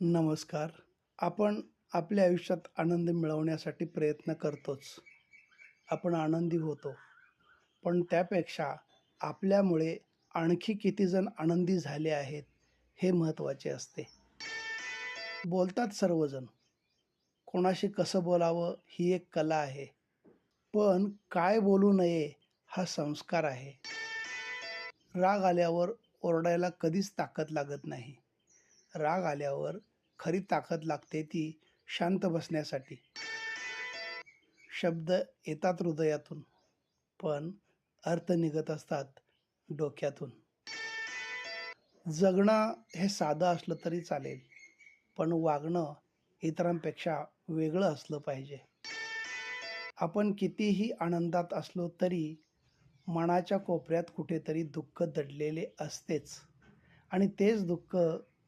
नमस्कार. आपण आपल्या आयुष्यात आनंद मिळवण्यासाठी प्रयत्न करतोच. आपण आनंदी होतो. पण त्यापेक्षा आपल्यामुळे आणखी कितीजण आनंदी झाले आहेत हे महत्त्वाचे असते. बोलतात सर्वजण. कोणाशी कसं बोलावं ही एक कला आहे. पण काय बोलू नये हा संस्कार आहे. राग आल्यावर ओरडायला कधीच ताकद लागत नाही. राग आल्यावर खरी ताकद लागते ती शांत बसण्यासाठी. शब्द येतात हृदयातून पण अर्थ निघत असतात डोक्यातून. जगणं हे साधं असलं तरी चालेल पण वागणं इतरांपेक्षा वेगळं असलं पाहिजे. आपण कितीही आनंदात असलो तरी मनाच्या कोपऱ्यात कुठेतरी दुःख दडलेले असतेच आणि तेच दुःख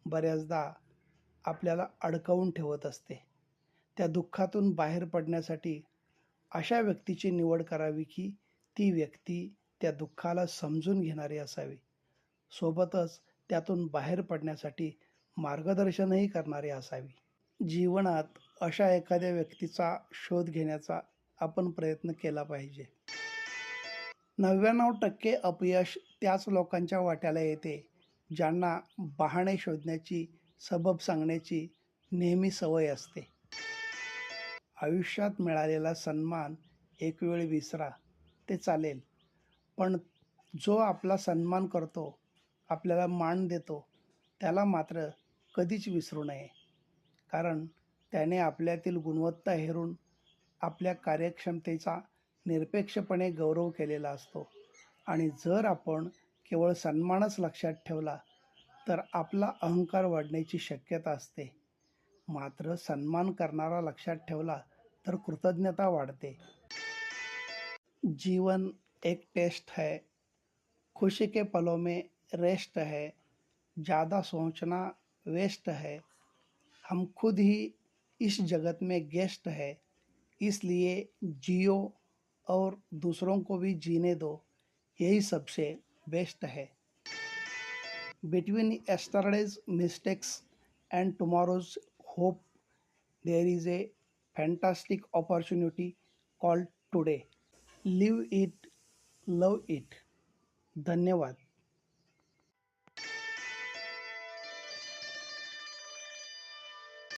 बऱ्याचदा आपल्याला अडकवून ठेवत असते. त्या दुःखातून बाहेर पडण्यासाठी अशा व्यक्तीची निवड करावी की ती व्यक्ती त्या दुःखाला समजून घेणारी असावी. सोबतच त्यातून बाहेर पडण्यासाठी मार्गदर्शनही करणारी असावी. जीवनात अशा एखाद्या व्यक्तीचा शोध घेण्याचा आपण प्रयत्न केला पाहिजे. नव्याण्णव टक्के अपयश त्याच लोकांच्या वाट्याला येते ज्यांना बहाणे शोधण्याची सबब सांगण्याची नेहमी सवय असते. आयुष्यात मिळालेला सन्मान एक वेळ विसरा ते चालेल. पण जो आपला सन्मान करतो आपल्याला मान देतो त्याला मात्र कधीच विसरू नये. कारण त्याने आपल्यातील गुणवत्ता हेरून आपल्या कार्यक्षमतेचा निरपेक्षपणे गौरव केलेला असतो. आणि जर आपण केवळ सन्मानच लक्षात ठेवला, तर आपला अहंकार वाढण्याची शक्यता मात्र सन्मान करणारा लक्षात ठेवला, तर कृतज्ञता वाढते. जीवन एक टेस्ट है, खुशी के पलों में रेस्ट है, ज़्यादा सोचना वेस्ट है. हम खुद ही इस जगत में गेस्ट है, इसलिए जियो और दूसरों को भी जीने दो, यही सबसे बेस्ट है। Between yesterday's mistakes and tomorrow's hope there is a fantastic opportunity called today live it love it धन्यवाद।